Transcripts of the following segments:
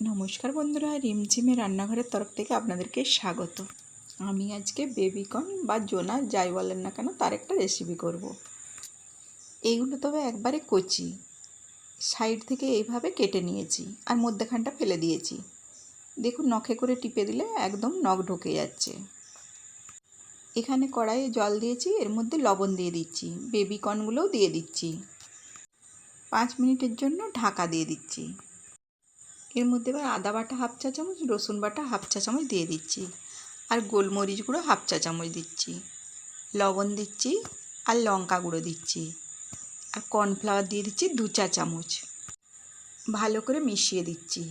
নমস্কার বন্ধুরা রিমঝিমে রান্নাঘরের তরফ থেকে আপনাদেরকে স্বাগত। আমি আজকে বেবিকর্ন বা জোনা, যাই বলেন না কেন, তার একটা রেসিপি করব। এইগুলো তবে একবারে কচি, সাইড থেকে এইভাবে কেটে নিয়েছি আর মধ্যেখানটা ফেলে দিয়েছি। দেখুন, নখে করে টিপে দিলে একদম নখ ঢুকে যাচ্ছে। এখানে কড়াইয়ে জল দিয়েছি, এর মধ্যে লবণ দিয়ে দিচ্ছি, বেবিকর্নগুলোও দিয়ে দিচ্ছি। পাঁচ মিনিটের জন্য ঢাকা দিয়ে দিচ্ছি। এর মধ্যে এবার আদা বাটা হাফ চা চামচ, রসুন বাটা হাফ চা চামচ দিয়ে দিচ্ছি। আর গোলমরিচ গুঁড়ো হাফ চা চামচ দিচ্ছি। লবণ দিচ্ছি আর লঙ্কা গুঁড়ো দিচ্ছি। আর কর্নফ্লাওয়ার দিয়ে দিচ্ছি দু চা চামচ। ভালো করে মিশিয়ে দিচ্ছি।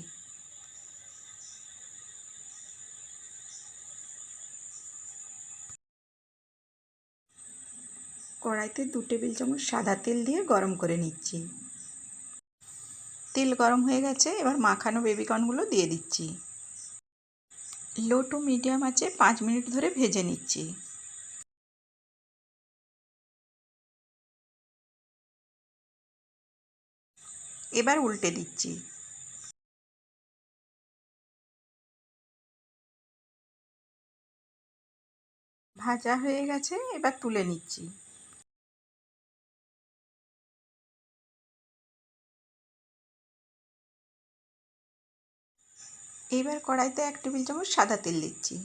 কড়াইতে দু টেবিল চামচ সাদা তেল দিয়ে গরম করে নিচ্ছি। তেল গরম হয়ে গেছে, এবার মাখানো বেবিকর্নগুলো দিয়ে দিচ্ছি। লো টু মিডিয়াম আছে, পাঁচ মিনিট ধরে ভেজে নিচ্ছি। এবার উল্টে দিচ্ছি। ভাজা হয়ে গেছে, এবার তুলে নিচ্ছি। এবার কড়াইতে এক টেবিল চামচ সাদা তেল দিচ্ছি।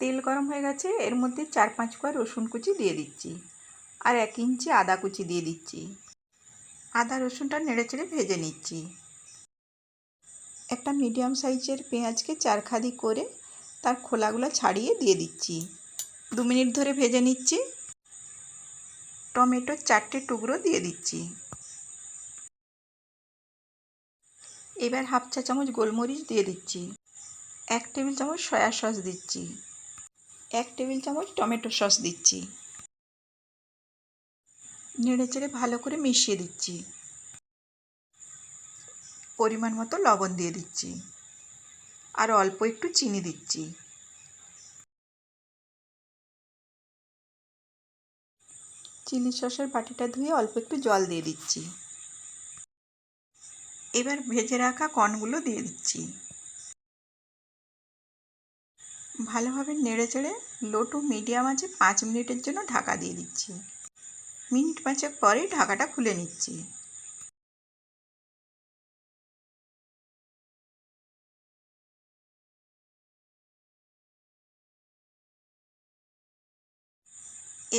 তেল গরম হয়ে গেছে, এর মধ্যে চার পাঁচ কোয়া রসুন কুচি দিয়ে দিচ্ছি আর এক ইঞ্চি আদা কুচি দিয়ে দিচ্ছি। আদা রসুনটা নেড়ে চেড়ে ভেজে নিচ্ছি। একটা মিডিয়াম সাইজের পেঁয়াজকে চারখাদি করে তার খোলাগুলো ছাড়িয়ে দিয়ে দিচ্ছি। দু মিনিট ধরে ভেজে নিচ্ছি। টমেটোর চারটে টুকরো দিয়ে দিচ্ছি। এবার হাফ চা চামচ গোলমরিচ দিয়ে দিচ্ছি। এক টেবিল চামচ সয়া সস দিচ্ছি। এক টেবিল চামচ টমেটো সস দিচ্ছি। নেড়ে চেড়ে ভালো করে মিশিয়ে দিচ্ছি। পরিমাণ মতো লবণ দিয়ে দিচ্ছি। আর অল্প একটু চিনি দিচ্ছি। চিলি সসের বাটিটা ধুয়ে অল্প একটু জল দিয়ে দিচ্ছি। এবার ভেজে রাখা কর্নগুলো দিয়ে দিচ্ছি। ভালোভাবে নেড়ে চেড়ে লো টু মিডিয়াম আছে পাঁচ মিনিটের জন্য ঢাকা দিয়ে দিচ্ছি। মিনিট পাঁচেক পরেই ঢাকাটা খুলে নিচ্ছি।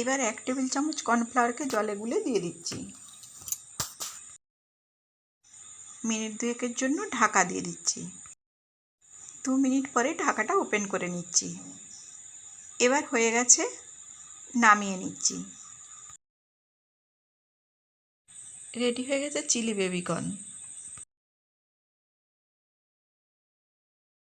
এবার এক টেবিল চামচ কর্নফ্লাওয়ারকে জলে গুলে দিয়ে দিচ্ছি। মিনিট দুয়েকের জন্য ঢাকা দিয়ে দিচ্ছি। দু মিনিট পরে ঢাকাটা ওপেন করে নিচ্ছি। এবার হয়ে গেছে নামিয়ে নিচ্ছি। রেডি হয়ে গেছে চিলি বেবিকর্ন